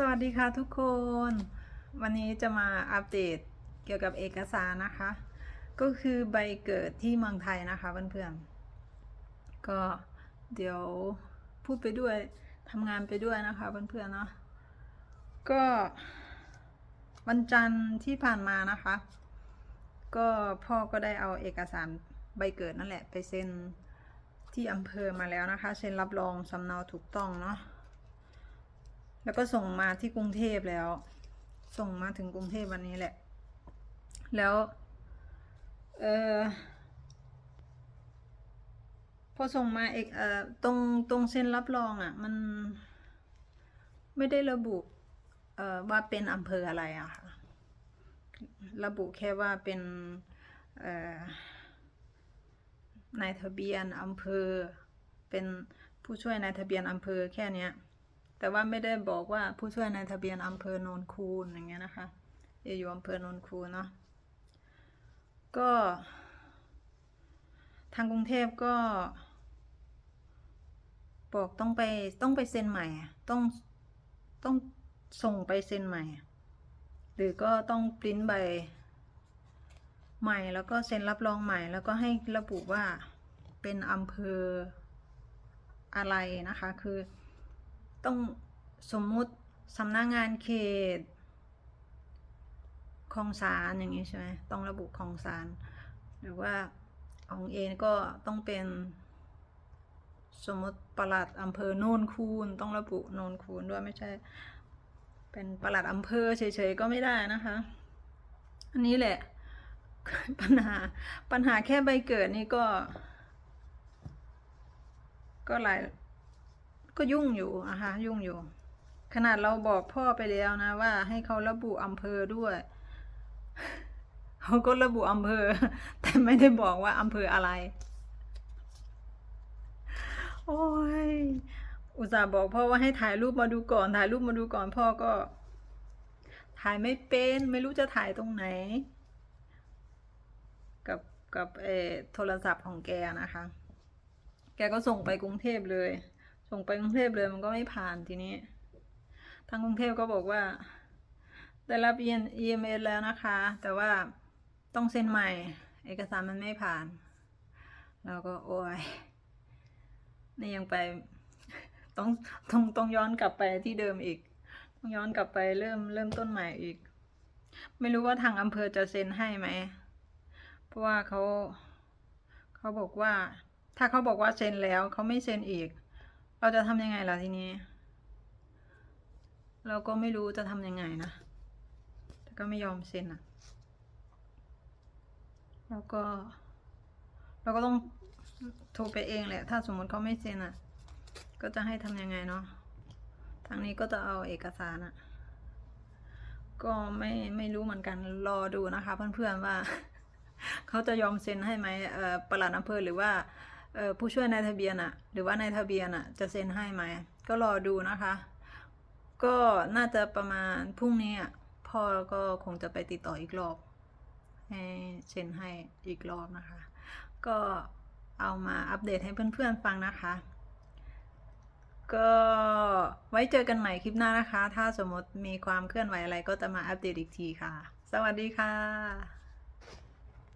สวัสดีค่ะทุกคน วันนี้จะมาอัปเดตเกี่ยวกับเอกสารนะคะ ก็คือใบเกิดที่เมืองไทยนะคะเพื่อนๆก็เดี๋ยวพูดไปด้วยทำงานไปด้วยนะคะเพื่อนๆเนาะก็วันจันทร์ที่ผ่านมานะคะ ก็พ่อก็ได้เอาเอกสารใบเกิดนั่นแหละไปเซ็นที่อำเภอมาแล้วนะคะ เซ็นรับรองสำเนาถูกต้องเนาะ แล้วก็ส่งมาที่กรุงเทพแล้ว ส่งมาถึงกรุงเทพวันนี้แหละ แล้ว เออพอส่งมาเอกเอ่อตรงตรงเซ็นรับรองอะ่ะ มันไม่ได้ระบุเอ่อว่าเป็นอำเภออะไรอะค่ะ ระบุแค่ว่าเป็นเอ่อนายทะเบียนอำเภอ เป็นผู้ช่วยนายทะเบียนอำเภอแค่เนี้ย แต่ว่าไม่ได้บอกว่าผู้ช่วยนายทะเบียนอำเภอโนนคูนอย่างเงี้ยนะคะอยู่อำเภอโนนคูนเนาะก็ ทางกรุงเทพก็ บอกต้องไปต้องไปเซ็นใหม่ ต้องต้องส่งไปเซ็นใหม่ หรือก็ต้องปริ้นใบใหม่แล้วก็เซ็นรับรองใหม่ แล้วก็ให้ระบุว่าเป็นอำเภออะไรนะคะ คือ ต้องสมมุติสำนักงานเขตคลองสารอย่างนี้ใช่ไหมต้องระบุคลองสาร หรือว่าของเองก็ต้องเป็น สมมติปลัดอำเภอโนนคูนต้องระบุโนนคูนด้วยไม่ใช่ เป็นปลัดอำเภอเฉยๆก็ไม่ได้นะคะ อันนี้แหละ ปัญหาปัญหาแค่ใบเกิดนี่ก็ ก็หลาย ก็ยุ่งอยู่อะคะยุ่งอยู่ ขนาดเราบอกพ่อไปแล้วนะ ว่าให้เขาระบุอำเภอด้วยเขาก็ระบุอำเภอ แต่ไม่ได้บอกว่าอำเภออะไร โอ้ยอุตส่าห์บอกพ่อว่าให้ถ่ายรูปมาดูก่อน ถ่ายรูปมาดูก่อนพ่อก็ ถ่ายไม่เป็นไม่รู้จะถ่ายตรงไหน กับกับเอโทรศัพท์ของแกนะคะ แกก็ส่งไปกรุงเทพเลย ส่งไปกรุงเทพเลยมันก็ไม่ผ่านทีนี้ ทางกรุงเทพก็บอกว่า ได้รับ EMS แล้วนะคะ แต่ว่าต้องเซ็นใหม่ เอกสารมันไม่ผ่านแล้วก็โอ้ยนี่ยังไปต้องต้องต้องย้อนกลับไปที่เดิมอีก ต้องย้อนกลับไปเริ่มเริ่มต้นใหม่อีก ไม่รู้ว่าทางอำเภอจะเซ็นให้ไหม เพราะว่าเขาเขาบอกว่า ถ้าเขาบอกว่าเซ็นแล้วเขาไม่เซ็นอีก เราจะทำยังไงล่ะทีนี้ เราก็ไม่รู้จะทำยังไงนะ แต่ก็ไม่ยอมเซ็นอะแล้วก็ เราก็ต้องโทรไปเองแหละ ถ้าสมมติเขาไม่เซ็นอะก็จะให้ทำยังไงเนาะ ทางนี้ก็จะเอาเอกสารอะก็ไม่ไม่รู้เหมือนกันรอดูนะคะ เพื่อนๆว่า เขาจะยอมเซ็นให้ไหมเอ่อปลัดอำเภอหรือว่า ผู้ช่วยนายทะเบียนอะหรือว่านายทะเบียนอะจะเซ็นให้ไหม ก็รอดูนะคะ ก็น่าจะประมาณพรุ่งนี้อะพ่อก็คงจะไปติดต่ออีกรอบให้เซ็นให้อีกรอบนะคะ ก็เอามาอัปเดตให้เพื่อนๆฟังนะคะ ก็ไว้เจอกันใหม่คลิปหน้านะคะ ถ้าสมมติมีความเคลื่อนไหวอะไรก็จะมาอัปเดตอีกทีค่ะ สวัสดีค่ะ